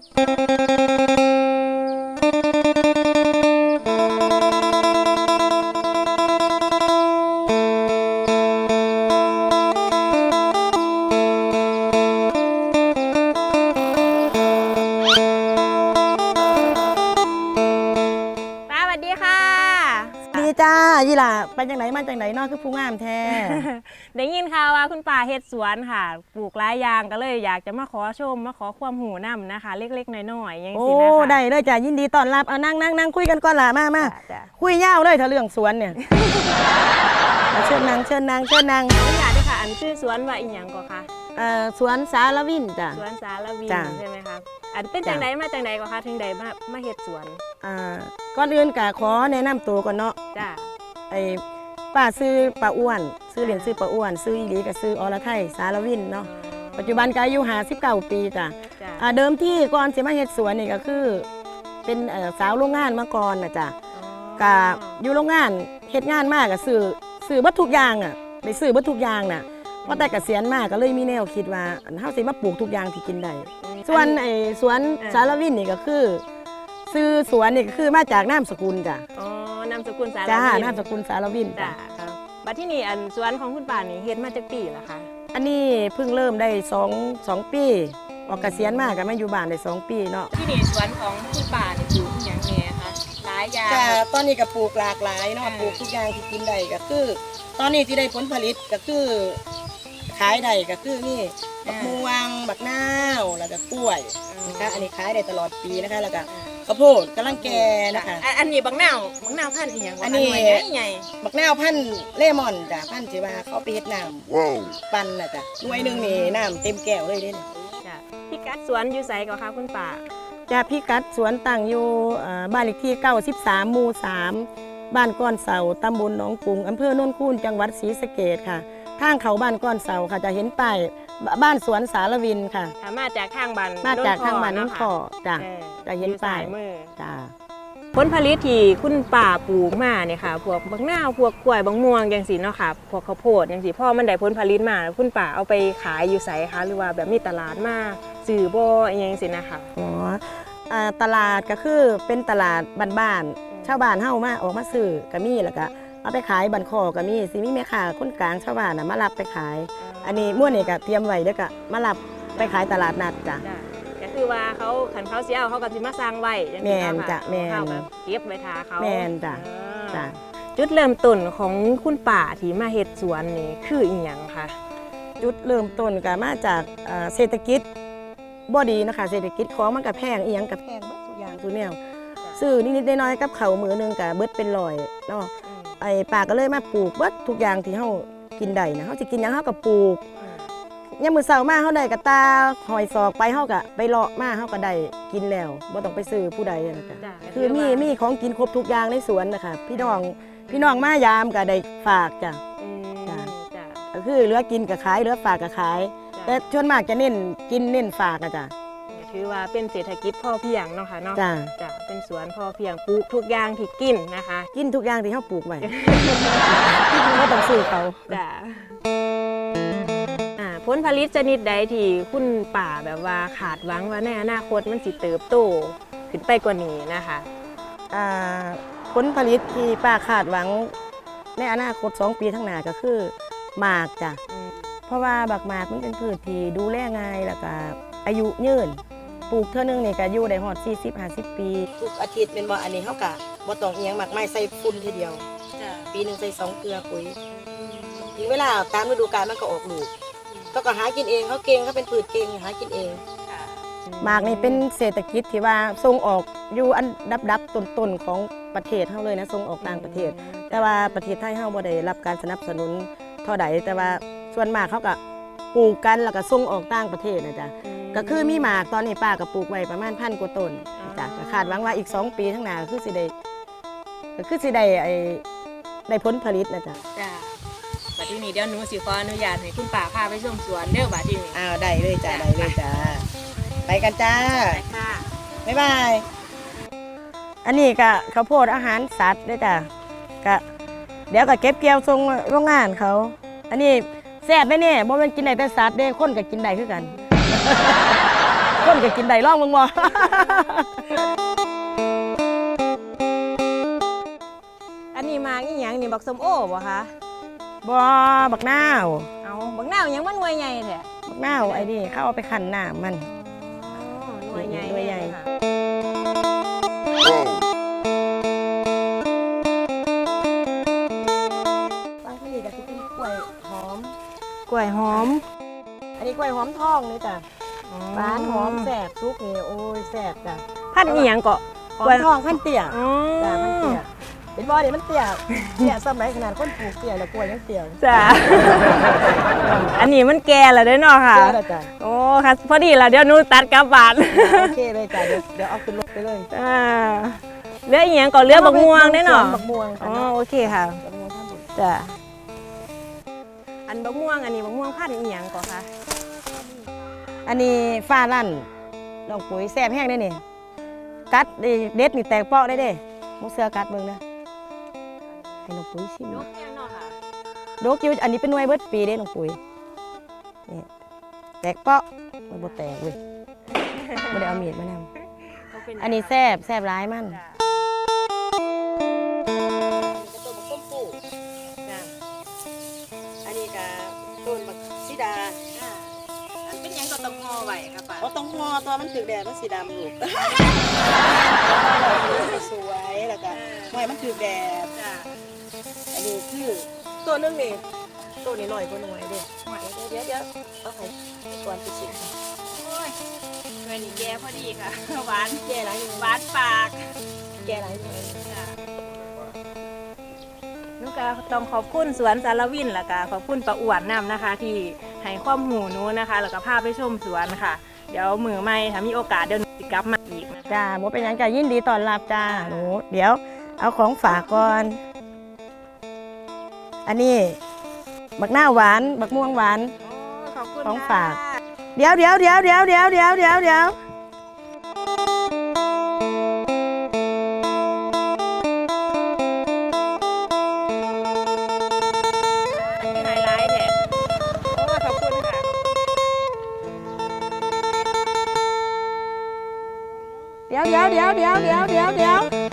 Thank you. ยี่หล่ะไปจังไหนมาจังไหนเนอกคือผู้งามแท้ ได้ยินข่าวว่าคุณป่าเฮ็ดสวนค่ะ ปลูกหลายอย่างก็เลยอยากจะมาขอชม มาขอความหูนํนะคะ เล็กๆน้อยๆอย่างโอ้สินะคะได้เลยจ้ายินดีต้อนรับเอานั่งนั่งนั่งคุยกันก่อนล่ะมามาจ้ะจ้ะคุยยาวเลยถ้าเรื่องสวนเนี่ยเอาเชิญนางเชิญนางเชิญนางขออนุญาตด้วยค่ะ อันชื่อสวนว่าอีหยังก็คะเอ่อสวนสารวินจ้ะ สวนสารวินจ้ะใช่ไหมคะอันเป็นจ้ะ จังไดมาจังไดก็คะถึงใดมามาเฮ็ดสวนอ่าก่อนอื่นกะขอแนะนำตัวก่อนเนาะ จ้ะ ไอ้ป้าซื้อป้าอ้วน ซื้อเหรียญซื้อป้าอ้วน ซื้ออีหลีก็ซื้ออรไทยสารวินเนาะปัจจุบันก็อายุ59ปีจ้ะจ้ะอ่าเดิมที่ก่อนสิมาเฮ็ดสวนนี่ก็คือ เป็นเอ่อสาวโรงงานมาก่อนนะจ้ะกะอยู่โรงงานเฮ็ดงานมากกะซื้อซื้อเบัตทุกอย่างอะได้ซื้อเบัตทุกอย่างน่ะพอแต่เกษียณมากก็เลยมีแนวคิดว่าอันเฮาสิมาปลูกทุกอย่างที่กินได้ส่วนไอ้สวนสารวินนี่ก็คือ ซื้อสวนนี่ก็คือมาจากนามสกุลจ้ะอ๋อนามสกุลสารจ้าวินนามสกุลสารวินจ้ะจ้ะครับบัดที่นี่อันสวนของคุณป่านี่เฮ็ดมาจากปีแล้วคะอันนี้เพิ่งเริ่มได้สองสองปี ออกเกษียณมากก็มาอยู่บ้านได้สองปีเนาะที่นี่สวนของคุณป่านี่ปลูกอย่างแน่คะหลายอย่างจ้ะตอนนี้ก็ปลูกหลากหลายเนาะอ่าปลูกทุกอย่างที่กินได้ก็คือ ตอนนี้ที่ได้ผลผลิตก็คือขายได้ก็คือนี่บักม่วงบักนาวแล้วก็กล้วยนะคะอันนี้ขายได้ตลอดปีนะคะแล้วก็ ข้าวโพดกำลังแก่นะคะ อันอันนี้บักนาวบักนาวพันธุ์อีหยังวะอันนี้ หวยใหญ่ใหญ่บักนาวพันธุ์เลมอนจ้ะพันธุ์ที่ว่าเขาไปเฮ็ดน้ Whoa. ำปั่นน่ะจ้ะหน่วยหนึงนี่น้ำเต็มแก้วเลยเด้นี่จ้ะพี่กัดสวนอยู่ไสก็คะคุณป่าจ้ะพี่กัดสวนตั้งอยู่เอ่อบ้านเลขที่ 93หมู่3บ้านก้อนเสาตำบลหนองกรุงอำเภอโนนคูนจังหวัดศรีสะเกษค่ะ ทางเขาบ้านก้อนเสาค่ะจะเห็นป้ายบบ้านสวนสารวินค่ะถ้ามาจากทางบ้านมาจากทางบ้านน้องเะขอจ้ะ เออ จะเห็นอยู่ป้ายสมือจ้าผลผลิตที่คุณป่าปลูกมาเนี่ยค่ะ พวกบักนาวพวกกล้วยบางม่วงจังสีเนาะค่ะ พวกข้าวโพดจังสีพ่อมันได้ผลผลิตมาคุณป่าเอาไปขายอยู่ไสคะหรือว่าแบบมีตลาดมาสื่อบ่อหยังสินะคะอ๋ออ่าตลาดก็คือเป็นตลาดบ้านๆชาวบ้านเฮามาออกมาซื้อก็มีแล้วก็เอาไปขายบันคอก็มีสิมีแม่ค้าคนกลางชาวบ้านน่ะมารับไปขาย อันนี้ม่วนนี่ก็เตรียมไว้แล้วก็มารับไปขายตลาดนัดจ้ะจ้ะก็ คือว่าเขาขันเขาเสียเอาเขาก็สิมาสร้างไว้จังแม่ซี่นเนาะจ้ะค่ะแม่น เขาแบบเก็บไว้ทาเขาแม่นจ้ะอ่าจ้ะจุดเริ่มต้นของคุณป่าที่มาเฮ็ดสวนนี่คืออีหยังคะจุดเริ่มต้นก็มาจากอ่าเศรษฐกิจบ่ดีนะคะเศรษฐกิจของมันก็แพงอีหยังก็แพงเบิดทุกอย่างทุกแนวซื้อนิดๆน้อยๆกับเขาวมือหนึงก็เบิดเป็นร้อยเนาะอืมไอ้ป่าก็เลยมาปลูกเบิดทุกอย่างที่เฮากินได้นะเฮาสิกินหยังเฮาก็ปลูก อืม ยามมื้อเช้ามาเฮาได้กระตาหอยศอกไปเฮาก็ไปเลาะมาเฮาก็ได้กินแล้วบ่ต้องไปซื้อผู้ใดนะจ๊ะจ้ะคือมีมีของกินครบทุกอย่างในสวนนะคะพี่น้องพี่น้องมายามก็ได้ฝากจ้ะ อืมจ้ะ จ้ะก็คือเหลือกินก็ขายเหลือฝากก็ขาย แต่ส่วนมากจะเน้นกินเน้นฝากอะจ้ะถือว่าเป็นเศรษฐกิจพอเพียงเนาะค่ะเนาะจ้ะจ้ะเป็นสวนพอเพียงปลูกทุกอย่างที่กินนะคะกินทุกอย่างที่เฮาปลูกไว้บ่ต้องซื้อเขา จ้ะอ่า ผลผลิตชนิดใดที่คุณป่าแบบว่าขาดหวังว่าในอนาคตมันสิเติบโตขึ้นไปกว่านี้นะคะอ่าผลผลิตที่ป้าคาดหวัง ในอนาคต 2 ปีข้างหน้าก็คือหมากจ้ะอืมเพราะว่าบักหมากมันเป็นพืชที่ดูแลง่ายแล้วก็อายุยืนปลูกเท่านึงนี่ก็อยู่ได้ฮอด40 50 ปี ทุกอาทิตย์เป็นบ่อันนี้เฮาก็บ่ต้องอีหยังมากมายใส่ฝุ่นทีเดียวจ้ะปีหนึงใส่สองเกลือปุ๋ยถึงเวลาตามฤดูกาลมันก็ออกลูก เขาก็หากินเองเขาเก่งเขาเป็นพืชเก่งหากินเองหมากนี่เป็นเศรษฐกิจที่ว่าส่งออกอยู่อันดับดับต้นต้นๆของประเทศเฮาเลยนะส่งออกต่างประเทศ แต่ว่าประเทศไทยเฮาบ่ได้รับการสนับสนุนเท่าใดแต่ว่าส่วนมากเขาก็ปลูกกันแล้วก็ส่งออกต่างประเทศนะจ๊ะก็คือมีหมากตอนนี้ป้าก็ปลูกไว้ประมาณพันกว่าต้นจ้ะก็คาดหวังว่าอีก 2 ปีข้างหน้าก็คือสิได้ก็คือสิได้ไอ้ได้ผลผลิตนะจ๊ะ จ้ะบัดทีนี้เดี๋ยวหนูสิขออนุญาตให้คุณป่าพาไปชมสวนเด้อบัดทีนี้อ้าวได้เลยจ้ะได้เลยจ้ะไปกันจ้าไปค่ะบ๊ายบายอันนี้ก็ข้าวโพดอาหารสัตว์ด้วยจ้ะก็เดี๋ยวก็เก็บเกี่ยวส่งโรงงานเขา อันนี้แซ่บได้เนี่ยบ่แม่นกินได้แต่สัตว์เด้คนก็กินได้คือกัน คนก็กินได้ร่องมึงบ่อันนี้มาอีหยังนี่บักส้มโอบ่คะ บ่บักนาวเอาบักนาวหยังมันหน่วยใหญ่แท้บักนาวไอ้นี่เขาเอาไปขันน้ำมัน อ๋อหน่วยใหญ่หน่วยใหญ่ค่ะบางทีก็สิเป็นกล้วยหอม กล้วยหอมอันนี้กล้วยหอมทองนี่จ้ะหวานหอมแสบซุกนี่โอ้ยแสบจ้ะพันธุ์อีหยังเกาะหอมทองพันเตี้ยอ๋อจ้ะมันเตี้ย เป็นบ่อนี่มันเตี้ยเตี้ยสมัยขนาดคนปลูกเตี้ยแล้วกล้วยยังเตี้ยจ้ะ อันนี้มันแก่แล้วเด้อเนาะค่ะ เตี้ยแล้วจ้ะโอ้ค่ะพอดีละเดี๋ยวหนูตัดกลับบ้านโอเคเลยจ้ะเดี๋ยวเดี๋ยวเอาขึ้นรถไปเลยอ่าเลืออีหยังก็เลือบักม่วงได้เนาะบักม่วงอ๋ค่ะอเนาะโอเคค่ะบักม่วงท่านบุญจ้ะอันบักม่วงอันนี้บักม่วงพันธุ์อีหยังก็คะอันนี้ฟ้าลั่นน้องปุ๋ยแซ่บแห้งได้นี่กัดนี่เด็ดนี่แตกเปาะได้เด้มุเสือกัดเบิ่งนะ ให้น้องปุ๋ยชิมนกแก้วเนาะค่ะดกอยู่อันนี้เป็นหน่วยเบิดปีเด้น้องปุ๋ยนี่แตกเปาะมันบ่แตกเว้ยบ่ได้เอามีดมานำอันนี้แซ่บแซ่บร้ายมันจ้ะต้นบักต้มปูจ้ะอันนี้ก็ต้นบักสีดาอ่าอันเป็นหยังก็ต้องงอไว้ค่ะป้าเอาต้องงอตัวมันถึกแดดมันสีดำลูก สวยแล้วก็หน่วยมันถึกแดดจ้ะอั นนี้คือตัวนึงนี่ตัวนี้หน่อยกว่าหน่วยเด้เดี๋ยวเดี๋ยวเอาให้ก่อนไปชิมโอ้ยเงินนี่แก่พอดีค่ะ หวานแก่หลายอยู่หวานปากแก่หลายอยู่จ้ะหนูก็ต้องขอบคุณสวนสารวินแล้วก็ขอบคุณป้าอ้วนนำนะคะ ที่ให้ความหูหนูนะคะ แล้วก็พาไปชมสวนค่ะ เดี๋ยวมือไม่ถ้ามีโอกาสเดี๋ยวหนูจะกลับมาอีกนะคะจ้าบ่เป็นหยังจ้ายินดีต้อนรับจ้าหนูเดี๋ยวเอาของฝากก่อน อันนี้บักหน้าวหวานบักม่วงหวานโอ้ขอบคุณของค่ะฝาก เดี๋ยวเดี๋ยวเดี๋ยวเดี๋ยวเดี๋ยวเดี๋ยวเดี๋ยวเดี๋ยวมีหลายไลท์แท้โอ้ขอบคุณค่ะ เดี๋ยวเดี๋ยวเดี๋ยวเดี๋ยวเดี๋ยวเดี๋ยวเดี๋ยว